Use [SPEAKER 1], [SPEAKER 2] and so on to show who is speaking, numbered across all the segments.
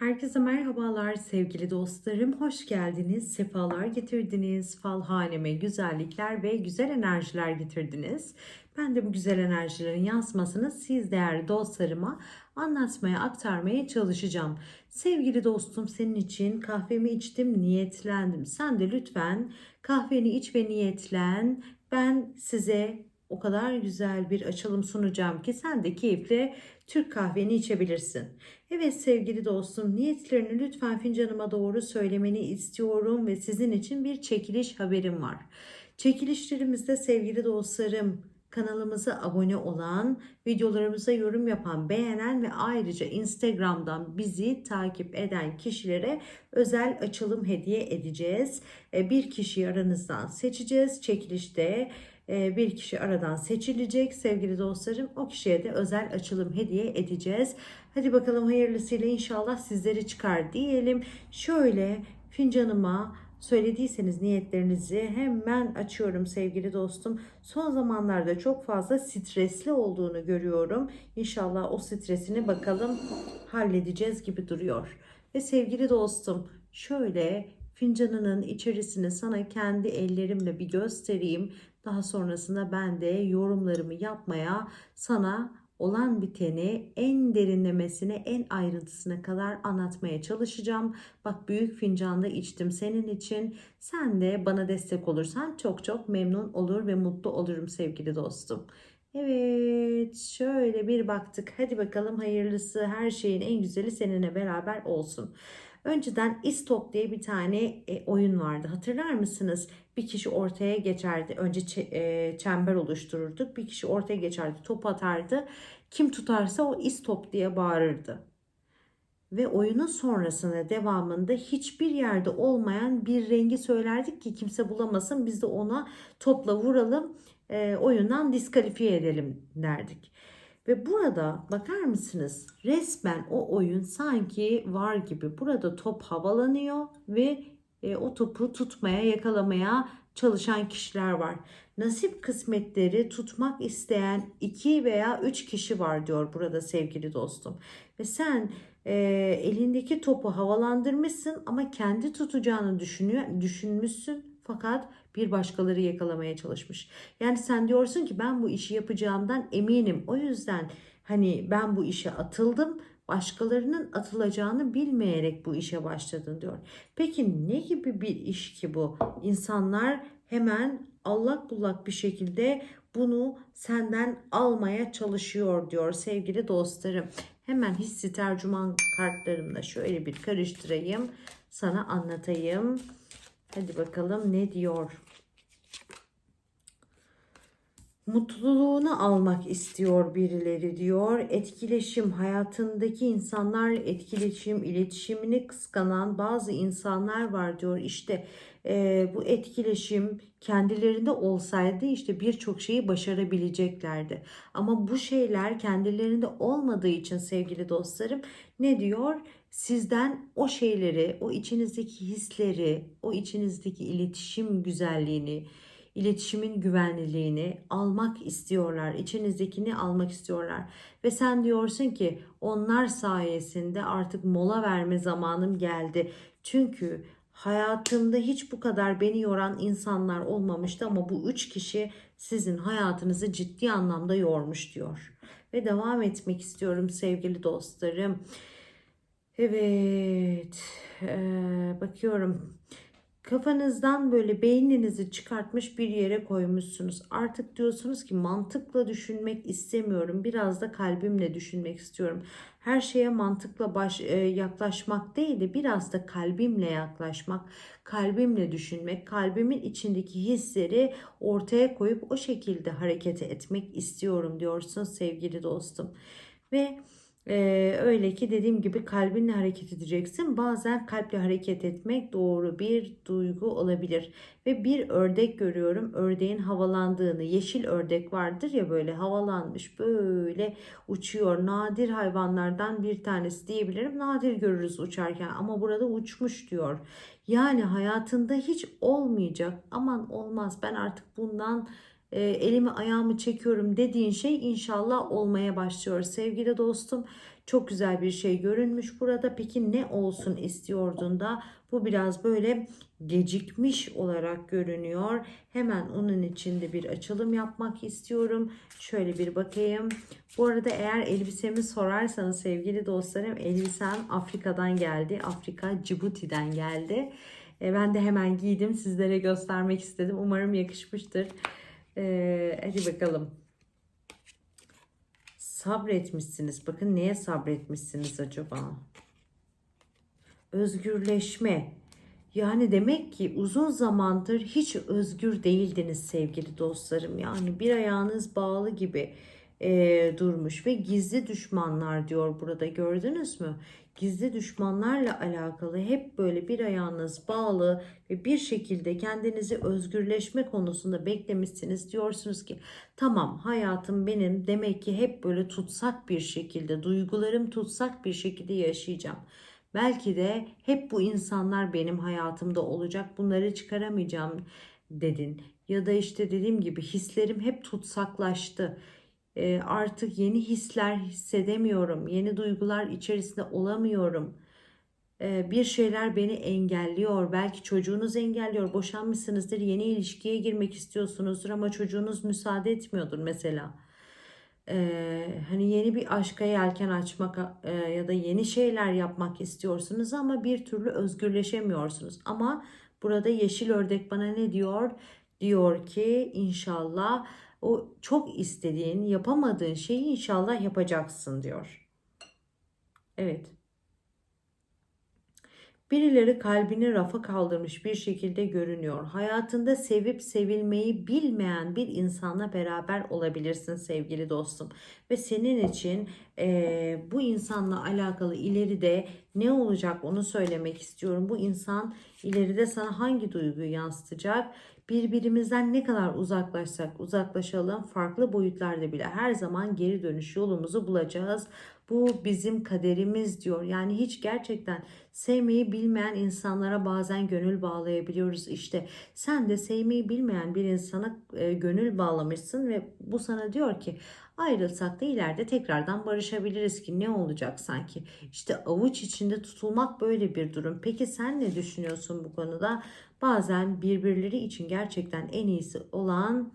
[SPEAKER 1] Herkese merhabalar sevgili dostlarım. Hoş geldiniz. Sefalar getirdiniz. Fal haneme güzellikler ve güzel enerjiler getirdiniz. Ben de bu güzel enerjilerin yansımasını siz değerli dostlarıma anlatmaya, aktarmaya çalışacağım. Sevgili dostum senin için kahvemi içtim, niyetlendim. Sen de lütfen kahveni iç ve niyetlen. Ben size o kadar güzel bir açılım sunacağım ki sen de keyifle Türk kahveni içebilirsin. Evet sevgili dostum niyetlerini lütfen fincanıma doğru söylemeni istiyorum ve sizin için bir çekiliş haberim var. Çekilişlerimizde sevgili dostlarım kanalımıza abone olan, videolarımıza yorum yapan, beğenen ve ayrıca Instagram'dan bizi takip eden kişilere özel açılım hediye edeceğiz. E, bir kişiyi aranızdan seçeceğiz. Çekilişte bir kişi aradan seçilecek sevgili dostlarım. O kişiye de özel açılım hediye edeceğiz. Hadi bakalım hayırlısıyla inşallah sizleri çıkar diyelim. Şöyle fincanıma söylediyseniz niyetlerinizi hemen açıyorum sevgili dostum. Son zamanlarda çok fazla stresli olduğunu görüyorum. İnşallah o stresini bakalım halledeceğiz gibi duruyor. Ve sevgili dostum şöyle fincanının içerisini sana kendi ellerimle bir göstereyim. Daha sonrasında ben de yorumlarımı yapmaya sana olan biteni en derinlemesine, en ayrıntısına kadar anlatmaya çalışacağım. Bak büyük fincanda içtim senin için. Sen de bana destek olursan çok çok memnun olur ve mutlu olurum sevgili dostum. Evet, şöyle bir baktık. Hadi bakalım hayırlısı, her şeyin en güzeli seninle beraber olsun. Önceden istop diye bir tane e, oyun vardı. Hatırlar mısınız? Bir kişi ortaya geçerdi. Önce e, çember oluştururduk. Bir kişi ortaya geçerdi, top atardı. Kim tutarsa o istop diye bağırırdı. Ve oyunun sonrasında devamında hiçbir yerde olmayan bir rengi söylerdik ki kimse bulamasın. Biz de ona topla vuralım, e, oyundan diskalifiye edelim derdik. Ve burada bakar mısınız? Resmen o oyun sanki var gibi. Burada top havalanıyor ve e, o topu tutmaya, yakalamaya çalışan kişiler var. Nasip kısmetleri tutmak isteyen iki veya üç kişi var diyor burada sevgili dostum. Ve sen e, elindeki topu havalandırmışsın ama kendi tutacağını düşünüyor, düşünmüşsün fakat bir başkaları yakalamaya çalışmış. Yani sen diyorsun ki ben bu işi yapacağımdan eminim. O yüzden hani ben bu işe atıldım. Başkalarının atılacağını bilmeyerek bu işe başladın diyor. Peki ne gibi bir iş ki bu? İnsanlar hemen allak bullak bir şekilde bunu senden almaya çalışıyor diyor sevgili dostlarım. Hemen hissi tercüman kartlarımla şöyle bir karıştırayım. Sana anlatayım. Hadi bakalım ne diyor. Mutluluğunu almak istiyor birileri diyor. Etkileşim hayatındaki insanlar etkileşim iletişimini kıskanan bazı insanlar var diyor. İşte e, bu etkileşim kendilerinde olsaydı işte birçok şeyi başarabileceklerdi. Ama bu şeyler kendilerinde olmadığı için sevgili dostlarım ne diyor? Sizden o şeyleri, o içinizdeki hisleri, o içinizdeki iletişim güzelliğini, iletişimin güvenliliğini almak istiyorlar. İçinizdekini almak istiyorlar. Ve sen diyorsun ki onlar sayesinde artık mola verme zamanım geldi. Çünkü hayatımda hiç bu kadar beni yoran insanlar olmamıştı ama bu üç kişi sizin hayatınızı ciddi anlamda yormuş diyor. Ve devam etmek istiyorum sevgili dostlarım. Evet, ee, bakıyorum. Kafanızdan böyle beyninizi çıkartmış bir yere koymuşsunuz. Artık diyorsunuz ki mantıkla düşünmek istemiyorum. Biraz da kalbimle düşünmek istiyorum. Her şeye mantıkla baş, e, yaklaşmak değil de biraz da kalbimle yaklaşmak, kalbimle düşünmek, kalbimin içindeki hisleri ortaya koyup o şekilde hareket etmek istiyorum diyorsun sevgili dostum. Ve ee, öyle ki dediğim gibi kalbinle hareket edeceksin. Bazen kalple hareket etmek doğru bir duygu olabilir. Ve bir ördek görüyorum. Ördeğin havalandığını. Yeşil ördek vardır ya böyle havalanmış böyle uçuyor. Nadir hayvanlardan bir tanesi diyebilirim. Nadir görürüz uçarken ama burada uçmuş diyor. Yani hayatında hiç olmayacak. Aman olmaz ben artık bundan e, elimi ayağımı çekiyorum dediğin şey inşallah olmaya başlıyor sevgili dostum. Çok güzel bir şey görünmüş burada. Peki ne olsun istiyordun da bu biraz böyle gecikmiş olarak görünüyor. Hemen onun içinde bir açılım yapmak istiyorum. Şöyle bir bakayım. Bu arada eğer elbisemi sorarsanız sevgili dostlarım elbisem Afrika'dan geldi. Afrika Cibuti'den geldi. E, ben de hemen giydim. Sizlere göstermek istedim. Umarım yakışmıştır. E, hadi bakalım. Sabretmişsiniz. Bakın neye sabretmişsiniz acaba? Özgürleşme. Yani demek ki uzun zamandır hiç özgür değildiniz sevgili dostlarım. Yani bir ayağınız bağlı gibi e, durmuş ve gizli düşmanlar diyor burada gördünüz mü? Gizli düşmanlarla alakalı hep böyle bir ayağınız bağlı ve bir şekilde kendinizi özgürleşme konusunda beklemişsiniz. Diyorsunuz ki tamam hayatım benim demek ki hep böyle tutsak bir şekilde duygularım tutsak bir şekilde yaşayacağım. Belki de hep bu insanlar benim hayatımda olacak. Bunları çıkaramayacağım dedin. Ya da işte dediğim gibi hislerim hep tutsaklaştı. E, artık yeni hisler hissedemiyorum. Yeni duygular içerisinde olamıyorum. E, bir şeyler beni engelliyor. Belki çocuğunuz engelliyor. Boşanmışsınızdır. Yeni ilişkiye girmek istiyorsunuzdur ama çocuğunuz müsaade etmiyordur mesela. Ee, hani yeni bir aşka yelken açmak e, ya da yeni şeyler yapmak istiyorsunuz ama bir türlü özgürleşemiyorsunuz. Ama burada yeşil ördek bana ne diyor? Diyor ki inşallah o çok istediğin, yapamadığın şeyi inşallah yapacaksın diyor. Evet. Birileri kalbini rafa kaldırmış bir şekilde görünüyor. Hayatında sevip sevilmeyi bilmeyen bir insanla beraber olabilirsin sevgili dostum. Ve senin için e, bu insanla alakalı ileride ne olacak onu söylemek istiyorum. Bu insan ileride sana hangi duyguyu yansıtacak? Birbirimizden ne kadar uzaklaşsak uzaklaşalım farklı boyutlarda bile her zaman geri dönüş yolumuzu bulacağız. Bu bizim kaderimiz diyor. Yani hiç gerçekten sevmeyi bilmeyen insanlara bazen gönül bağlayabiliyoruz. İşte sen de sevmeyi bilmeyen bir insana e, gönül bağlamışsın ve bu sana diyor ki ayrılsak da ileride tekrardan barışabiliriz ki ne olacak sanki. İşte avuç içinde tutulmak böyle bir durum. Peki sen ne düşünüyorsun bu konuda? Bazen birbirleri için gerçekten en iyisi olan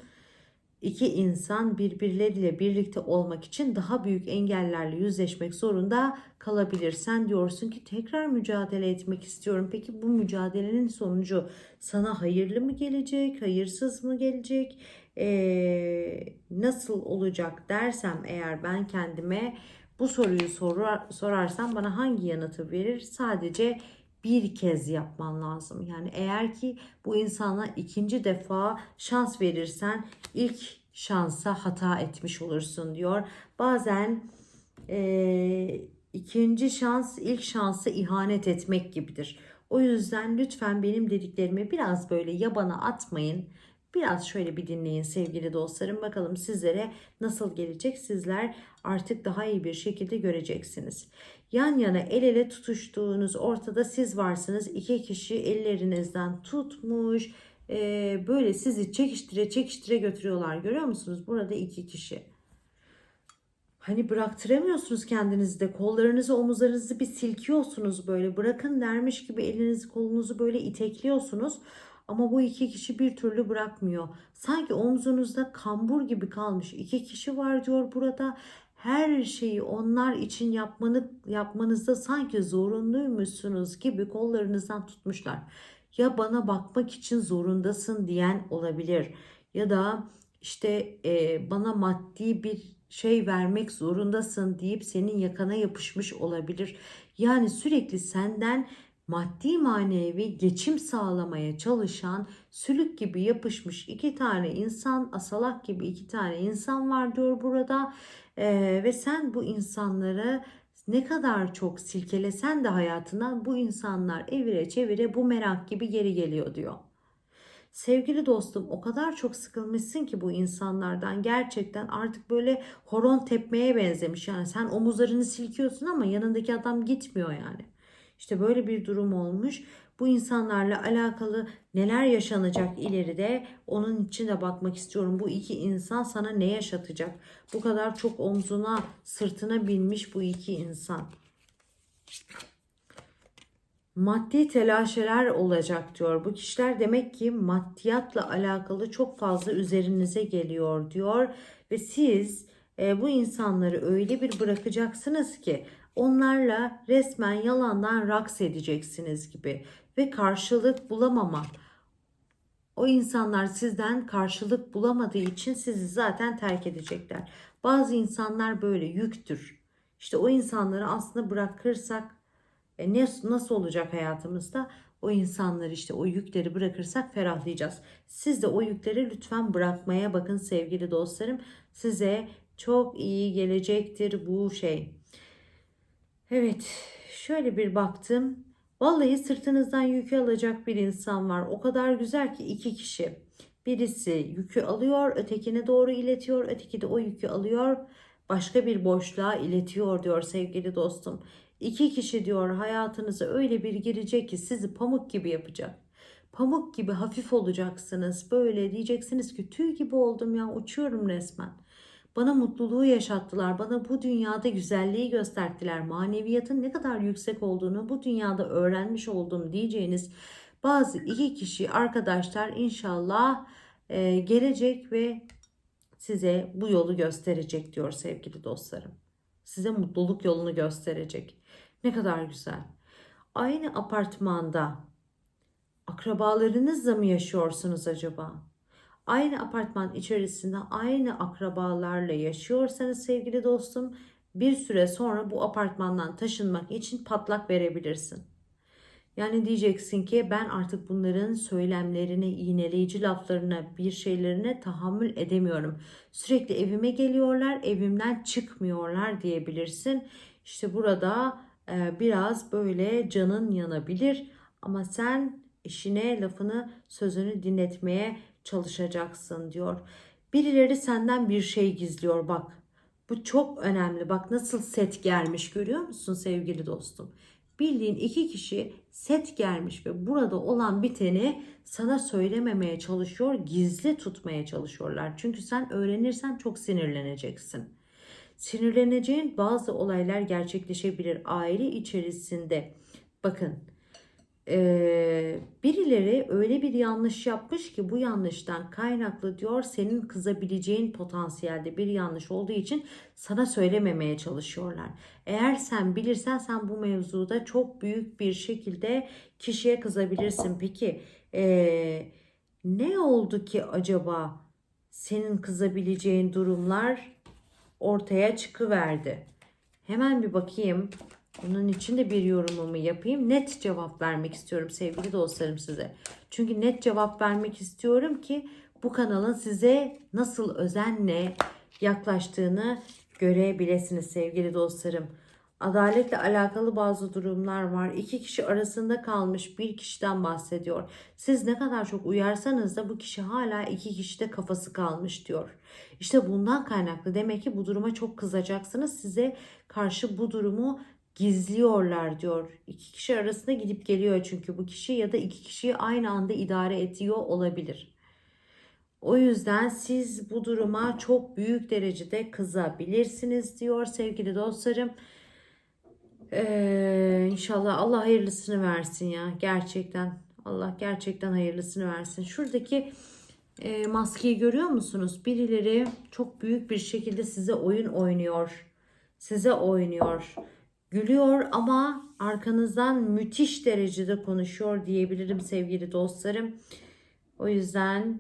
[SPEAKER 1] iki insan birbirleriyle birlikte olmak için daha büyük engellerle yüzleşmek zorunda kalabilir. Sen diyorsun ki tekrar mücadele etmek istiyorum. Peki bu mücadelenin sonucu sana hayırlı mı gelecek, hayırsız mı gelecek, ee, nasıl olacak dersem eğer ben kendime bu soruyu sorar, sorarsam bana hangi yanıtı verir? Sadece bir kez yapman lazım. Yani eğer ki bu insana ikinci defa şans verirsen ilk şansa hata etmiş olursun diyor. Bazen e, ikinci şans ilk şansa ihanet etmek gibidir. O yüzden lütfen benim dediklerimi biraz böyle yabana atmayın. Biraz şöyle bir dinleyin sevgili dostlarım. Bakalım sizlere nasıl gelecek. Sizler artık daha iyi bir şekilde göreceksiniz. Yan yana el ele tutuştuğunuz ortada siz varsınız. İki kişi ellerinizden tutmuş. Ee, böyle sizi çekiştire çekiştire götürüyorlar. Görüyor musunuz? Burada iki kişi. Hani bıraktıramıyorsunuz kendinizi de kollarınızı omuzlarınızı bir silkiyorsunuz böyle bırakın dermiş gibi elinizi kolunuzu böyle itekliyorsunuz ama bu iki kişi bir türlü bırakmıyor. Sanki omzunuzda kambur gibi kalmış iki kişi var diyor burada. Her şeyi onlar için yapmanı, yapmanızda sanki zorunluymuşsunuz gibi kollarınızdan tutmuşlar. Ya bana bakmak için zorundasın diyen olabilir. Ya da işte e, bana maddi bir şey vermek zorundasın deyip senin yakana yapışmış olabilir. Yani sürekli senden maddi manevi geçim sağlamaya çalışan sülük gibi yapışmış iki tane insan asalak gibi iki tane insan var diyor burada ee, ve sen bu insanları ne kadar çok silkelesen de hayatından bu insanlar evire çevire bu merak gibi geri geliyor diyor. Sevgili dostum o kadar çok sıkılmışsın ki bu insanlardan gerçekten artık böyle horon tepmeye benzemiş. Yani sen omuzlarını silkiyorsun ama yanındaki adam gitmiyor yani. İşte böyle bir durum olmuş. Bu insanlarla alakalı neler yaşanacak ileride onun için de bakmak istiyorum. Bu iki insan sana ne yaşatacak? Bu kadar çok omzuna, sırtına binmiş bu iki insan. Maddi telaşeler olacak diyor. Bu kişiler demek ki maddiyatla alakalı çok fazla üzerinize geliyor diyor. Ve siz e, bu insanları öyle bir bırakacaksınız ki onlarla resmen yalandan raks edeceksiniz gibi. Ve karşılık bulamama. O insanlar sizden karşılık bulamadığı için sizi zaten terk edecekler. Bazı insanlar böyle yüktür. İşte o insanları aslında bırakırsak e ne, nasıl olacak hayatımızda? O insanları işte o yükleri bırakırsak ferahlayacağız. Siz de o yükleri lütfen bırakmaya bakın sevgili dostlarım. Size çok iyi gelecektir bu şey. Evet şöyle bir baktım. Vallahi sırtınızdan yükü alacak bir insan var. O kadar güzel ki iki kişi. Birisi yükü alıyor, ötekine doğru iletiyor. Öteki de o yükü alıyor, başka bir boşluğa iletiyor diyor sevgili dostum. İki kişi diyor hayatınıza öyle bir girecek ki sizi pamuk gibi yapacak. Pamuk gibi hafif olacaksınız. Böyle diyeceksiniz ki tüy gibi oldum ya uçuyorum resmen. Bana mutluluğu yaşattılar. Bana bu dünyada güzelliği gösterdiler. Maneviyatın ne kadar yüksek olduğunu bu dünyada öğrenmiş oldum diyeceğiniz bazı iki kişi arkadaşlar inşallah e, gelecek ve size bu yolu gösterecek diyor sevgili dostlarım. Size mutluluk yolunu gösterecek. Ne kadar güzel. Aynı apartmanda akrabalarınızla mı yaşıyorsunuz acaba? Aynı apartman içerisinde aynı akrabalarla yaşıyorsanız sevgili dostum bir süre sonra bu apartmandan taşınmak için patlak verebilirsin. Yani diyeceksin ki ben artık bunların söylemlerine, iğneleyici laflarına, bir şeylerine tahammül edemiyorum. Sürekli evime geliyorlar, evimden çıkmıyorlar diyebilirsin. İşte burada e, biraz böyle canın yanabilir ama sen eşine lafını, sözünü dinletmeye çalışacaksın diyor. Birileri senden bir şey gizliyor bak. Bu çok önemli. Bak nasıl set gelmiş görüyor musun sevgili dostum? Bildiğin iki kişi set gelmiş ve burada olan biteni sana söylememeye çalışıyor, gizli tutmaya çalışıyorlar. Çünkü sen öğrenirsen çok sinirleneceksin. Sinirleneceğin bazı olaylar gerçekleşebilir aile içerisinde. Bakın ee, birileri öyle bir yanlış yapmış ki bu yanlıştan kaynaklı diyor senin kızabileceğin potansiyelde bir yanlış olduğu için sana söylememeye çalışıyorlar. Eğer sen bilirsen sen bu mevzuda çok büyük bir şekilde kişiye kızabilirsin. Peki ee, ne oldu ki acaba senin kızabileceğin durumlar ortaya çıkıverdi? Hemen bir bakayım. Bunun için de bir yorumumu yapayım. Net cevap vermek istiyorum sevgili dostlarım size. Çünkü net cevap vermek istiyorum ki bu kanalın size nasıl özenle yaklaştığını görebilirsiniz sevgili dostlarım. Adaletle alakalı bazı durumlar var. İki kişi arasında kalmış bir kişiden bahsediyor. Siz ne kadar çok uyarsanız da bu kişi hala iki kişide kafası kalmış diyor. İşte bundan kaynaklı demek ki bu duruma çok kızacaksınız. Size karşı bu durumu gizliyorlar diyor. İki kişi arasında gidip geliyor çünkü bu kişi ya da iki kişiyi aynı anda idare ediyor olabilir. O yüzden siz bu duruma çok büyük derecede kızabilirsiniz diyor sevgili dostlarım. Ee, inşallah Allah hayırlısını versin ya gerçekten. Allah gerçekten hayırlısını versin. Şuradaki e, maskeyi görüyor musunuz? Birileri çok büyük bir şekilde size oyun oynuyor. Size oynuyor gülüyor ama arkanızdan müthiş derecede konuşuyor diyebilirim sevgili dostlarım. O yüzden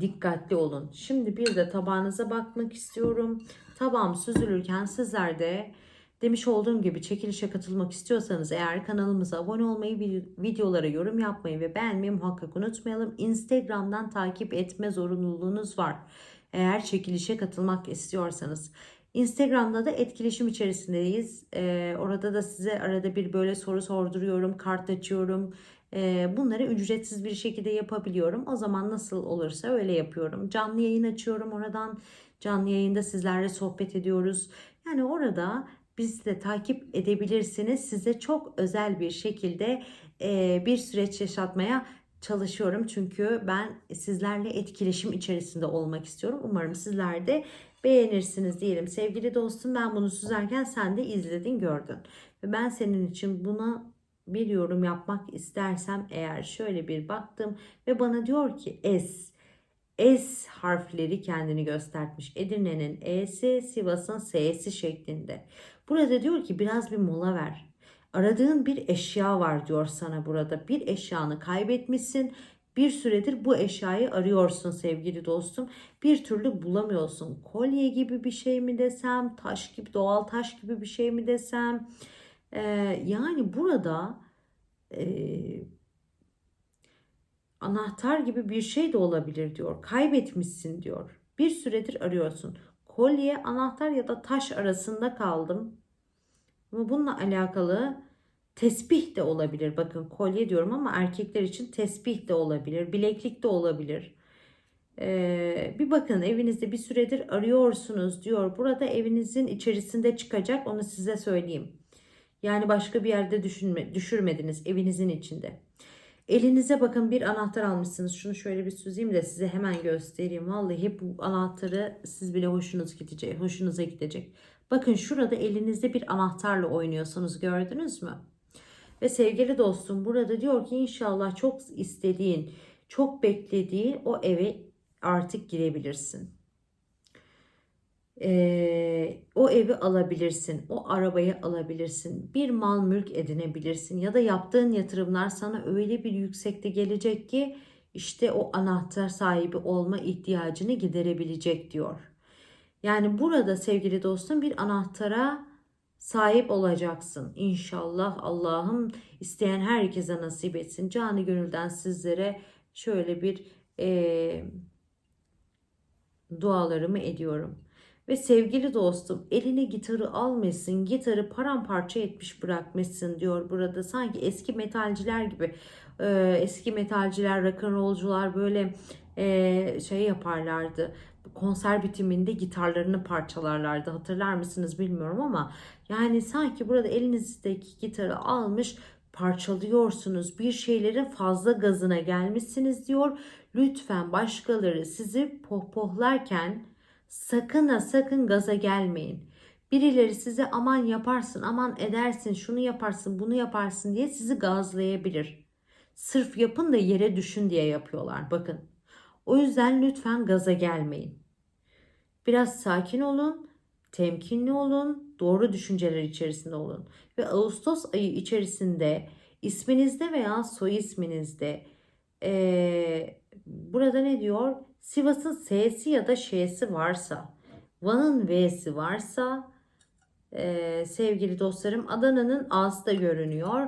[SPEAKER 1] dikkatli olun. Şimdi bir de tabağınıza bakmak istiyorum. Tabağım süzülürken sizler de demiş olduğum gibi çekilişe katılmak istiyorsanız eğer kanalımıza abone olmayı, videolara yorum yapmayı ve beğenmeyi muhakkak unutmayalım. Instagram'dan takip etme zorunluluğunuz var. Eğer çekilişe katılmak istiyorsanız. Instagram'da da etkileşim içerisindeyiz. Ee, orada da size arada bir böyle soru sorduruyorum, kart açıyorum. Ee, bunları ücretsiz bir şekilde yapabiliyorum. O zaman nasıl olursa öyle yapıyorum. Canlı yayın açıyorum oradan. Canlı yayında sizlerle sohbet ediyoruz. Yani orada bizi de takip edebilirsiniz. Size çok özel bir şekilde e, bir süreç yaşatmaya çalışıyorum. Çünkü ben sizlerle etkileşim içerisinde olmak istiyorum. Umarım sizler de beğenirsiniz diyelim. Sevgili dostum ben bunu süzerken sen de izledin gördün. Ve ben senin için buna bir yorum yapmak istersem eğer şöyle bir baktım ve bana diyor ki es S harfleri kendini göstermiş. Edirne'nin E'si, Sivas'ın S'si şeklinde. Burada diyor ki biraz bir mola ver. Aradığın bir eşya var diyor sana burada. Bir eşyanı kaybetmişsin. Bir süredir bu eşyayı arıyorsun sevgili dostum. Bir türlü bulamıyorsun. Kolye gibi bir şey mi desem, taş gibi, doğal taş gibi bir şey mi desem. Ee, yani burada e, anahtar gibi bir şey de olabilir diyor. Kaybetmişsin diyor. Bir süredir arıyorsun. Kolye, anahtar ya da taş arasında kaldım. Ama bununla alakalı tesbih de olabilir. Bakın kolye diyorum ama erkekler için tesbih de olabilir. Bileklik de olabilir. Ee, bir bakın evinizde bir süredir arıyorsunuz diyor. Burada evinizin içerisinde çıkacak onu size söyleyeyim. Yani başka bir yerde düşünme, düşürmediniz evinizin içinde. Elinize bakın bir anahtar almışsınız. Şunu şöyle bir süzeyim de size hemen göstereyim. Vallahi bu anahtarı siz bile hoşunuz gidecek, hoşunuza gidecek. Bakın şurada elinizde bir anahtarla oynuyorsunuz gördünüz mü? Ve sevgili dostum burada diyor ki inşallah çok istediğin, çok beklediğin o eve artık girebilirsin. Ee, o evi alabilirsin, o arabayı alabilirsin, bir mal mülk edinebilirsin ya da yaptığın yatırımlar sana öyle bir yüksekte gelecek ki işte o anahtar sahibi olma ihtiyacını giderebilecek diyor. Yani burada sevgili dostum bir anahtara sahip olacaksın. İnşallah Allah'ım isteyen herkese nasip etsin. Canı gönülden sizlere şöyle bir e, dualarımı ediyorum. Ve sevgili dostum eline gitarı almışsın, gitarı paramparça etmiş bırakmışsın diyor burada. Sanki eski metalciler gibi, e, eski metalciler, rock'n'rollcular böyle e, şey yaparlardı. Konser bitiminde gitarlarını parçalarlardı. Hatırlar mısınız bilmiyorum ama yani sanki burada elinizdeki gitarı almış parçalıyorsunuz. Bir şeylerin fazla gazına gelmişsiniz diyor. Lütfen başkaları sizi pohpohlarken Sakın ha sakın gaza gelmeyin. Birileri size aman yaparsın, aman edersin, şunu yaparsın, bunu yaparsın diye sizi gazlayabilir. Sırf yapın da yere düşün diye yapıyorlar. Bakın. O yüzden lütfen gaza gelmeyin. Biraz sakin olun, temkinli olun, doğru düşünceler içerisinde olun. Ve Ağustos ayı içerisinde isminizde veya soy isminizde ee, burada ne diyor? Sivas'ın S'si ya da Ş'si varsa, Van'ın V'si varsa e, sevgili dostlarım Adana'nın A'sı da görünüyor.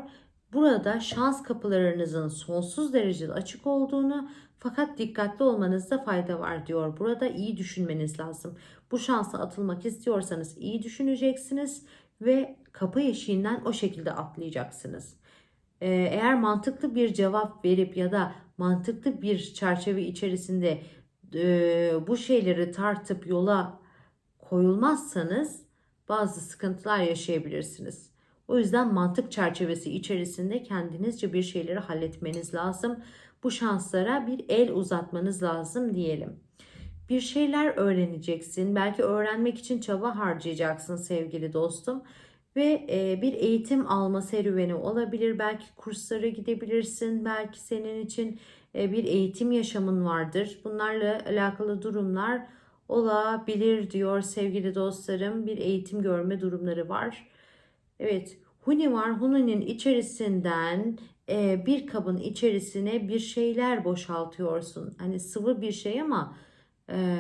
[SPEAKER 1] Burada şans kapılarınızın sonsuz derecede açık olduğunu fakat dikkatli olmanızda fayda var diyor. Burada iyi düşünmeniz lazım. Bu şansa atılmak istiyorsanız iyi düşüneceksiniz ve kapı eşiğinden o şekilde atlayacaksınız. Ee, eğer mantıklı bir cevap verip ya da mantıklı bir çerçeve içerisinde e, bu şeyleri tartıp yola koyulmazsanız bazı sıkıntılar yaşayabilirsiniz. O yüzden mantık çerçevesi içerisinde kendinizce bir şeyleri halletmeniz lazım. Bu şanslara bir el uzatmanız lazım diyelim. Bir şeyler öğreneceksin. Belki öğrenmek için çaba harcayacaksın sevgili dostum. Ve e, bir eğitim alma serüveni olabilir. Belki kurslara gidebilirsin. Belki senin için e, bir eğitim yaşamın vardır. Bunlarla alakalı durumlar olabilir diyor sevgili dostlarım. Bir eğitim görme durumları var. Evet Huni var. Huni'nin içerisinden e, bir kabın içerisine bir şeyler boşaltıyorsun. Hani sıvı bir şey ama e,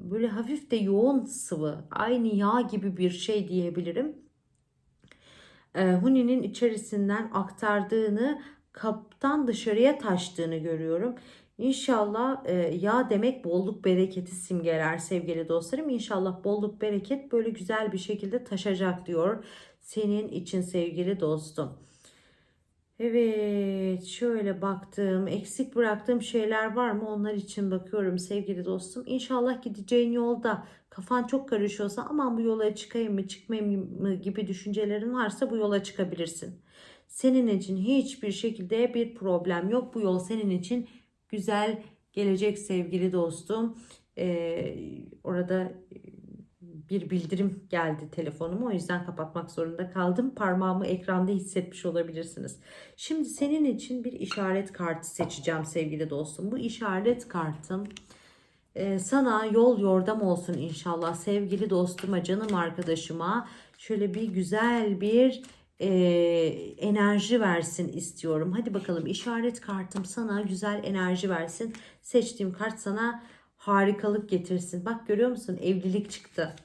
[SPEAKER 1] böyle hafif de yoğun sıvı. Aynı yağ gibi bir şey diyebilirim. Huni'nin içerisinden aktardığını kaptan dışarıya taştığını görüyorum. İnşallah e, yağ demek bolluk bereketi simgeler sevgili dostlarım. İnşallah bolluk bereket böyle güzel bir şekilde taşacak diyor senin için sevgili dostum. Evet şöyle baktım eksik bıraktığım şeyler var mı onlar için bakıyorum sevgili dostum. İnşallah gideceğin yolda kafan çok karışıyorsa aman bu yola çıkayım mı çıkmayayım mı gibi düşüncelerin varsa bu yola çıkabilirsin. Senin için hiçbir şekilde bir problem yok. Bu yol senin için güzel gelecek sevgili dostum. Ee, orada bir bildirim geldi telefonuma. O yüzden kapatmak zorunda kaldım. Parmağımı ekranda hissetmiş olabilirsiniz. Şimdi senin için bir işaret kartı seçeceğim sevgili dostum. Bu işaret kartım e, sana yol yordam olsun inşallah sevgili dostuma, canım arkadaşıma. Şöyle bir güzel bir e, enerji versin istiyorum. Hadi bakalım işaret kartım sana güzel enerji versin. Seçtiğim kart sana harikalık getirsin. Bak görüyor musun? Evlilik çıktı.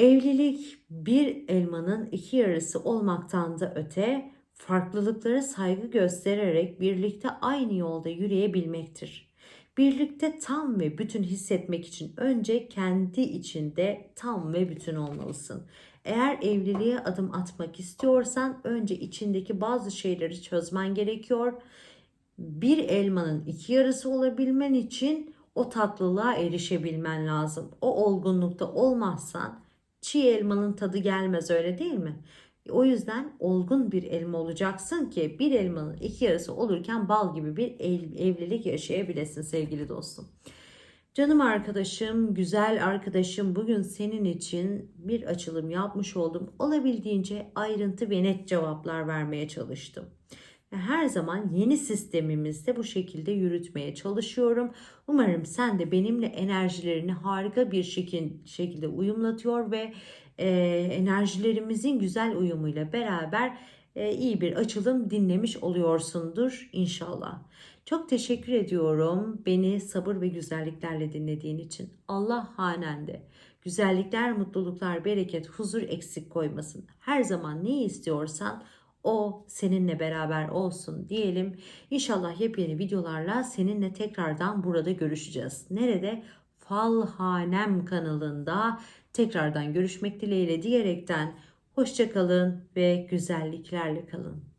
[SPEAKER 1] Evlilik bir elmanın iki yarısı olmaktan da öte farklılıklara saygı göstererek birlikte aynı yolda yürüyebilmektir. Birlikte tam ve bütün hissetmek için önce kendi içinde tam ve bütün olmalısın. Eğer evliliğe adım atmak istiyorsan önce içindeki bazı şeyleri çözmen gerekiyor. Bir elmanın iki yarısı olabilmen için o tatlılığa erişebilmen lazım. O olgunlukta olmazsan çiğ elmanın tadı gelmez öyle değil mi? O yüzden olgun bir elma olacaksın ki bir elmanın iki yarısı olurken bal gibi bir ev- evlilik yaşayabilesin sevgili dostum. Canım arkadaşım, güzel arkadaşım bugün senin için bir açılım yapmış oldum. Olabildiğince ayrıntı ve net cevaplar vermeye çalıştım. Ve her zaman yeni sistemimizde bu şekilde yürütmeye çalışıyorum. Umarım sen de benimle enerjilerini harika bir şekil, şekilde uyumlatıyor ve e, enerjilerimizin güzel uyumuyla beraber e, iyi bir açılım dinlemiş oluyorsundur inşallah. Çok teşekkür ediyorum beni sabır ve güzelliklerle dinlediğin için. Allah hanende güzellikler, mutluluklar, bereket, huzur eksik koymasın. Her zaman ne istiyorsan o seninle beraber olsun diyelim. İnşallah yepyeni videolarla seninle tekrardan burada görüşeceğiz. Nerede? Falhanem kanalında tekrardan görüşmek dileğiyle diyerekten hoşçakalın ve güzelliklerle kalın.